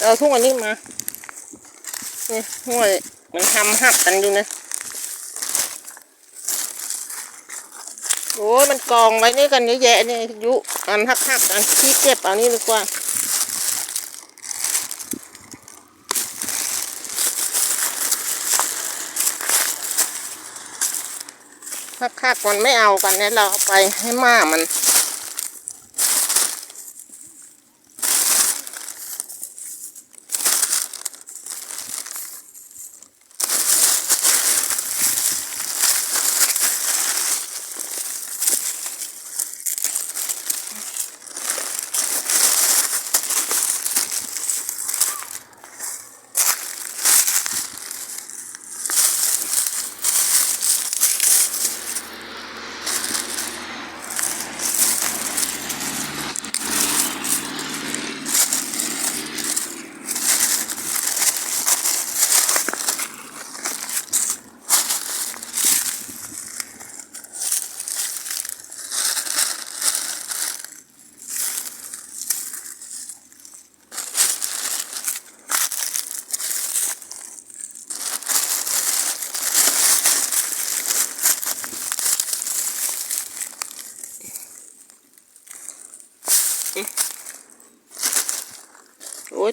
เอาทุ่งอันนี้มาเนี่ยห้วยมันทำหักกันอยู่นะโอ้ยมันกองไว้นี่กันเยอะแยะนี่ยุอันหักหักอันที่เก็บเอานี่ดีกว่าคักคักมันไม่เอากันเนี่ยเราเอาไปให้หมามัน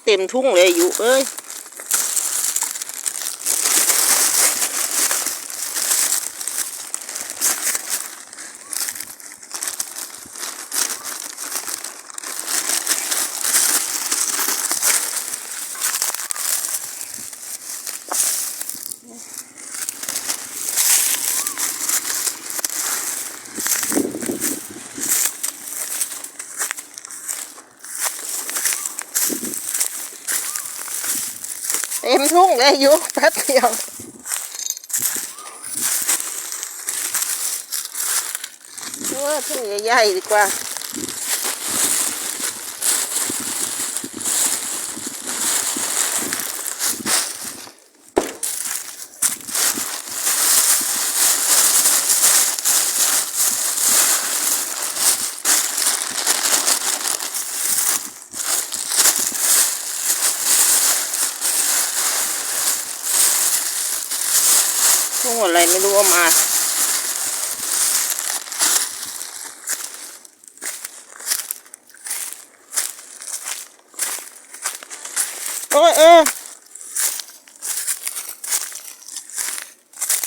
เต็มทุ่งเลยอยู่เอ้ย ต็มทุ่งเลยอยู่แป๊บเดียวเออทุ่งใหญ่ๆดีกว่า ทุ่งอะไรไม่รู้เอามา โอ้ยเออ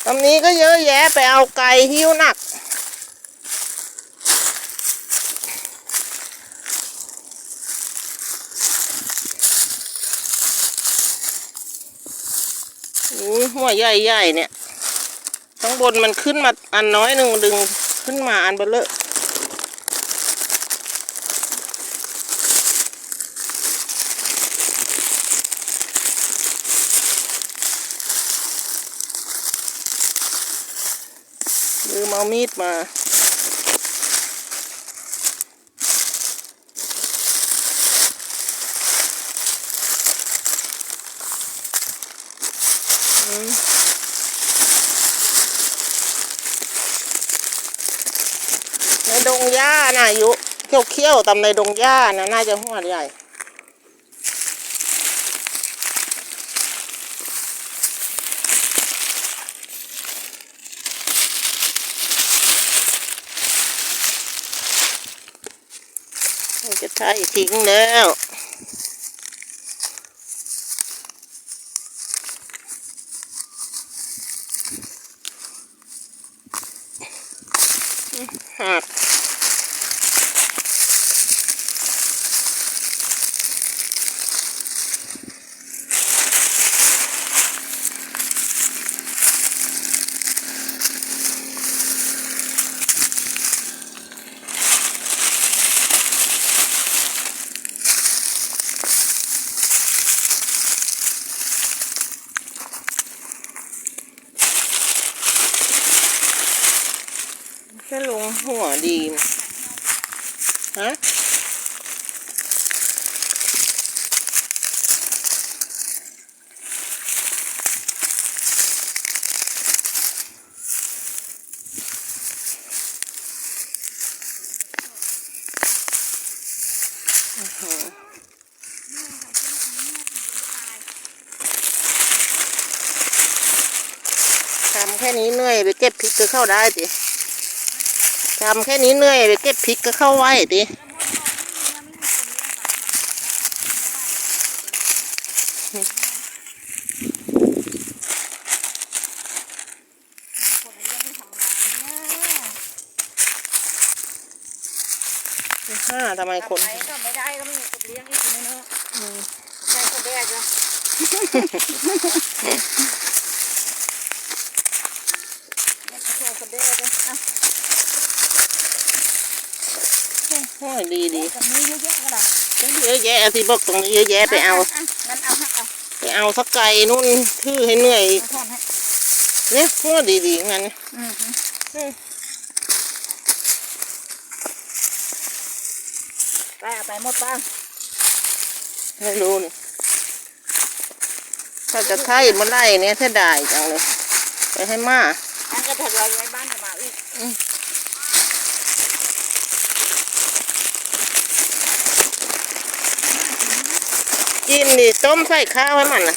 ตรงนี้ก็เยอะแยะไปเอาไก่หิ้วหนักอุ้ยหัวใหญ่ๆเนี่ย ข้างบนมันขึ้นมาอันน้อยหนึ่งดึงขึ้นมาอันเบลเลอะลืมเอามีดมาอืม ในดง หญ้าน่ะอยู่เขี้ยวๆตามในดงหญ้านะน่าจะหัวใหญ่จะใช้ทิ้งแล้ว ดีมฮะทำแค่นี้เหนื่อยไปเก็บพริกก็เข้าได้ดิ ทำแค่นี้เหนื่อยไปเก็บพริกก็เข้าไว้ดิห้าทำไมคนไปก็ไม่ได้ก็ไม่มีคนเลี้ยงอีกทีนึงใช่คนแรกแล้วนี่คือคนแรกเลยอะ โอ้ยดีดีตรงนี้เยอะแยะก็ได้เยอะแยะที่บอกตรงนี้เยอะแยะไปเอา งั้นเอาให้เอาไปเอาสักไก่นู่นทื่อให้เหนื่อยอีกเอาทอดให้เนี่ยพวกดีดีๆงั้นอืมอืมไปเอาไปหมดป่ะไม่รู้นี่ถ้าจะไถ่มาไล่เนี่ยถ้าได้จังเลย ไปให้มาอันก็ถ้าเราไว้บ้านจะมาอีก กินดิต้มใส่ข้าวให้มันนะ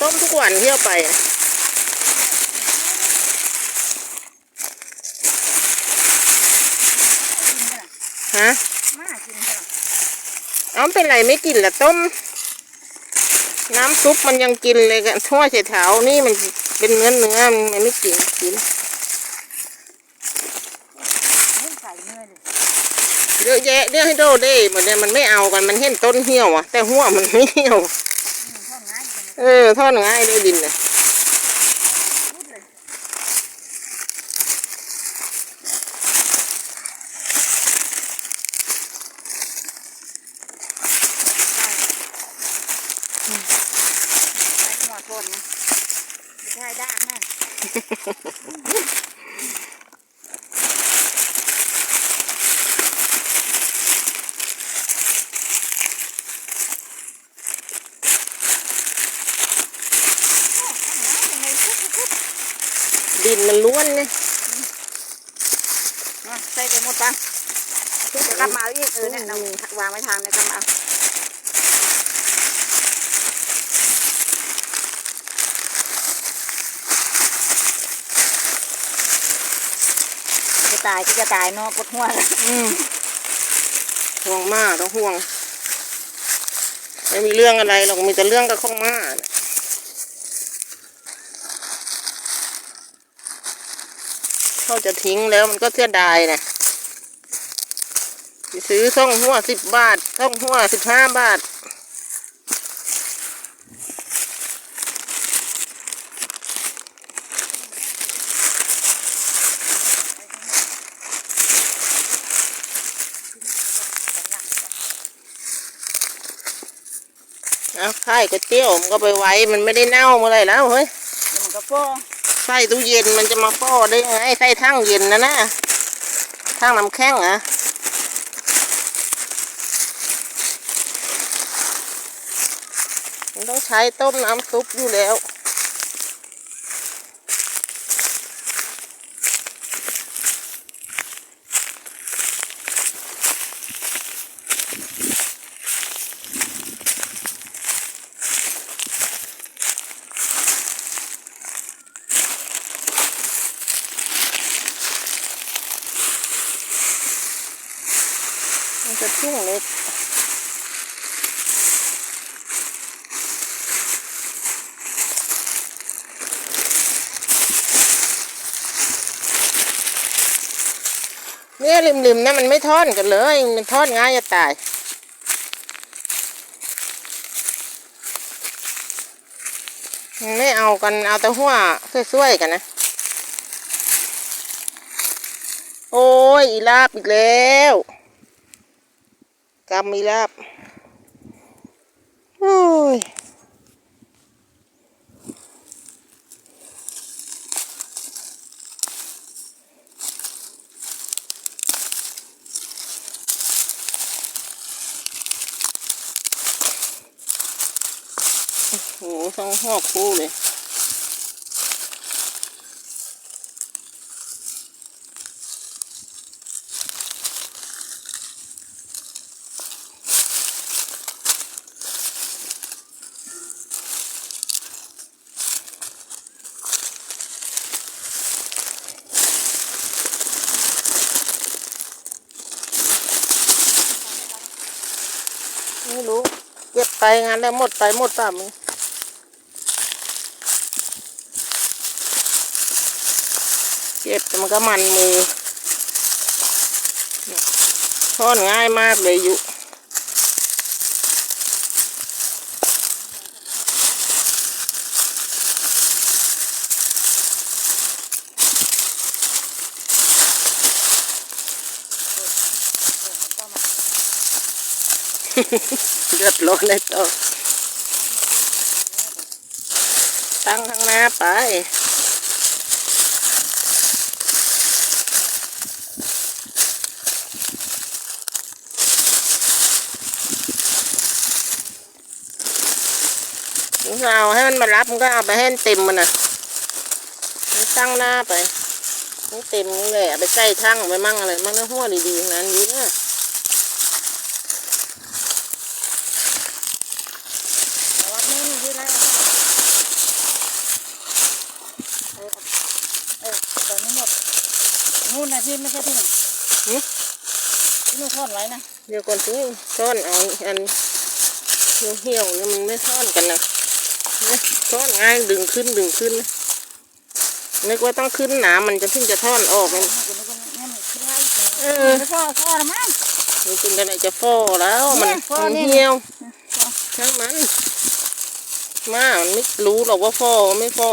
ต้มทุกวันเที่ยวไปนะกินกันฮะมากินกันเอาเป็นไรไม่กินละต้ม น้ำซุปมันยังกินเลยกันทั่วเฉเท้านี่มันเป็นเนื้อเนื้อมันไม่กินกิน ไม่ใส่เนื้อเลย เย อะแยะเนี่ยให้โดเด้หมดเนี่ยมันไม่เอากันมันเห็นต้นเหี่ยวอะแต่หัวมันไม่เหี่ยวทอดง่ายจังเลยเออทอดง่ายเลยดินเลยพูดเลยใส่หัวทนนะไม่ใช่ด่างน มันล้วนเนี่ยใส่ไปหมดปะเดี๋ยวกลับมาเอาอีกเออเนี่ยเราวางไว้ทางเนี่ยกลับมาเอาจะตายก็จะตายเนอกปวดหัวเลยอืมห่วงมากต้องห่วง ไม่มีเรื่องอะไรหรอกมีแต่เรื่องกับข้องมาน่ เขาจะทิ้งแล้วมันก็เสียดายนะไปซื้อท่องหัวสิบบาทท่องหัวสิบห้าบาท เอาไข่ก๋วยเตี๋ยวมันก็ไปไว้ มันไม่ได้เน่าเมื่อไรแล้วเฮ้ย มันก็ฟอง ไส้ตู้เย็นมันจะมาป้อได้ยังไงใส่ทั้งเย็นนะนะทั้งน้ำแข็งเหรอะมันต้องใช้ต้มน้ำซุปอยู่แล้ว จะชุ่งเล็กเนี่ยริมๆนะมันไม่ทอดกันเลย มันทอดง่ายจะตายมันไม่เอากันเอาแต่หัวสวยๆกันนะ โอ้ยอีลาบอีกแล้ว กำอีลาบโอ้ยโอ้โหต้องหอกคู่เลย ไม่รู้ เก็บไปงานแล้วหมดไปหมดป่ะมึงเก็บมันก็มันมือทอดง่ายมากเลยอยู่ เลือดร้อนเลยต่อตั้งข้างหน้าไปมึงเอาให้มันมารับมึงก็เอาไปให้มันเต็มมันนะมึงตั้งหน้าไปมึงเต็มมึงเลยเอาไปใส่ทั้งไปมั่งอะไร มั่งนะหัวดีๆทั้นั้นดีนะ แต่ว่านี่นี่ที่ไรเออเออตอนนี้หมด นู่นนะที่ไม่ใช่ที่ไหนที่นู่นทอดไว้นะเดี๋ยวก่อนที่ซ่อนเอาอันเหี่ยวๆเนี่ยมึงไม่ซ่อนกันนะเนี่ยซ่อนง่ายดึงขึ้นดึงขึ้นนะนึกว่าต้องขึ้นหนามันจะถึงจะท่อนออกมันนี่คนนี้คนนี้นี่ที่ไรเออไม่พ่อพ่อละมั้งมันเป็นกันไหนจะฟอแล้วมันเนี่ยฟอมันเนี่ยเหี่ยวฟอช่างมันมามันไม่รู้หรอกว่าฟอไม่ฟอ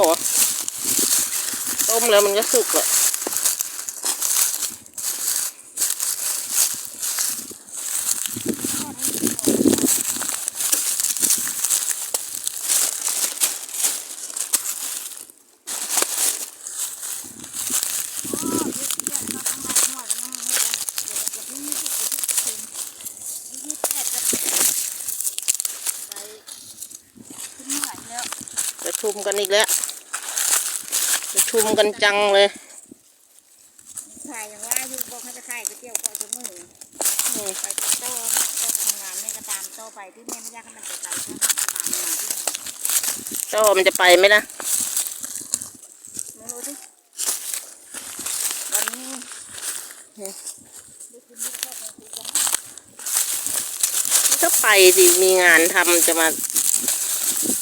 ต้มแล้วมันก็สุกแหละ กันอีกแล้วประชุมกันจังเลยขายอย่างว่าอยู่บอกให้จะขายก๋วยเตี๋ยวก็จะมืออืมไปโต้มาโต้ทำงานแม่ก็ตามโต้ไปที่แม่ไม่อยากให้มันไปไกลใช่ไหมตามมาที่เจ้ามันจะไปไหมล่ะไม่รู้สิวันนี้ก็ไปสิมีงานทำจะมา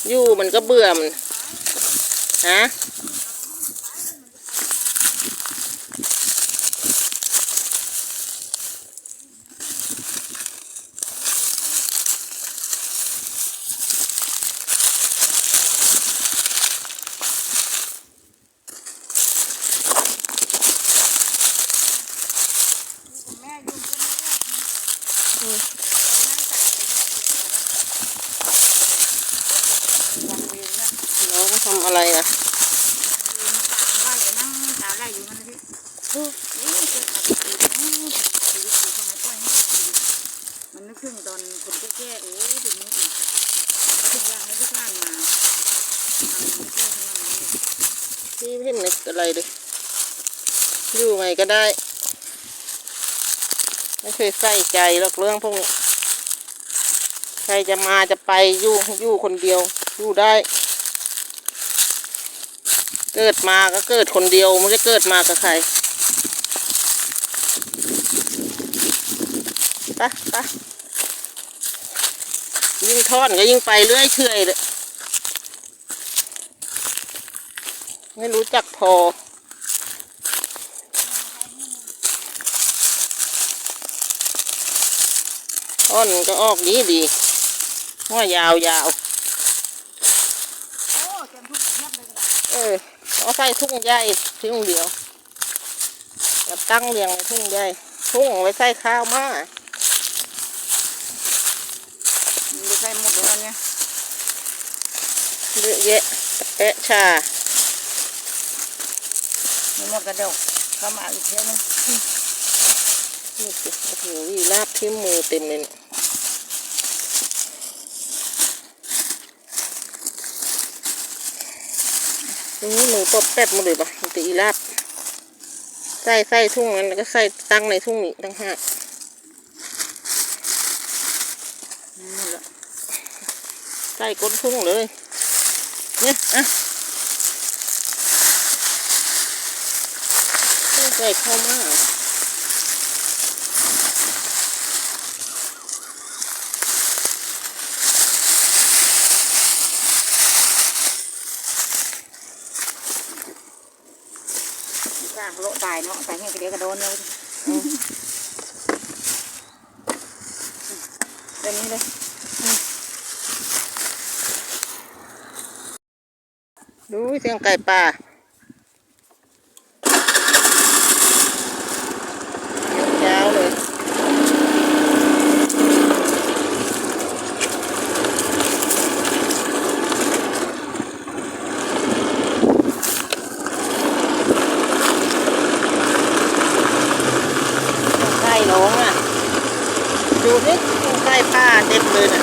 อยู่มันก็เบื่อมัน ฮะน้อง ทำอะไรอะมันนึกถึงตอนคนแก่ๆโอ้ยถึงนี้อีกถึงอยากให้ลูกหลานมาทำไม่ใช่ขนาดนั้นพี่ไม่เห็นนึกอะไรเลยอยู่ไงก็ได้ ไม่เคยใส่ใจหรอกเรื่องพวกนี้ ใครจะมาจะไปอยู่อยู่คนเดียว อยู่ได้ เกิดมาก็เกิดคนเดียวไม่ได้เกิดมากับใครไปไปยิ่งทอดก็ยิ่งไปเรื่อยเฉอยเลยไม่รู้จักพอท่อนก็ออกดีดีหัวยาวยาวโอ้เต็มทุกเทียบเลยก็ได้เออเอา ใส่ทุ่งใหญ่ทุ่งเดียวแล้วตั้งเรียงในทุ่งใหญ่ทุ่งไว้ใส่ข้าวมามันจะใส่หมดเลยเนี่ยเยอะแยะแปะชามันหมดกระเดกเข้ามาอีกเท่านึงนี่สิโอ้โหวีลาบที่มือเต็มเลยเนี่ย นี่หนูตบแป๊บมาเลยปะมันจะอีลาบใส่ใส่ทุ่งนั้นแล้วก็ใส่ตั้งในทุ่งนี้ตั้งห้าใส่ก้นทุ่งเลยเนี่ยอะใส่เข้ามากายเนาะใส่เงี้ยก็เดี๋ยวก็โดนเลยเดี๋ยวนี้เลยดูเสียงไก่ป่ายาวๆเลย ไก่น้องอะ ดูสิไก่ป่า เต็มเลยน่ะ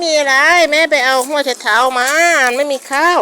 ไม่มีอะไร แม่ไปเอาหัวเฉดเท้ามา ไม่มีข้าว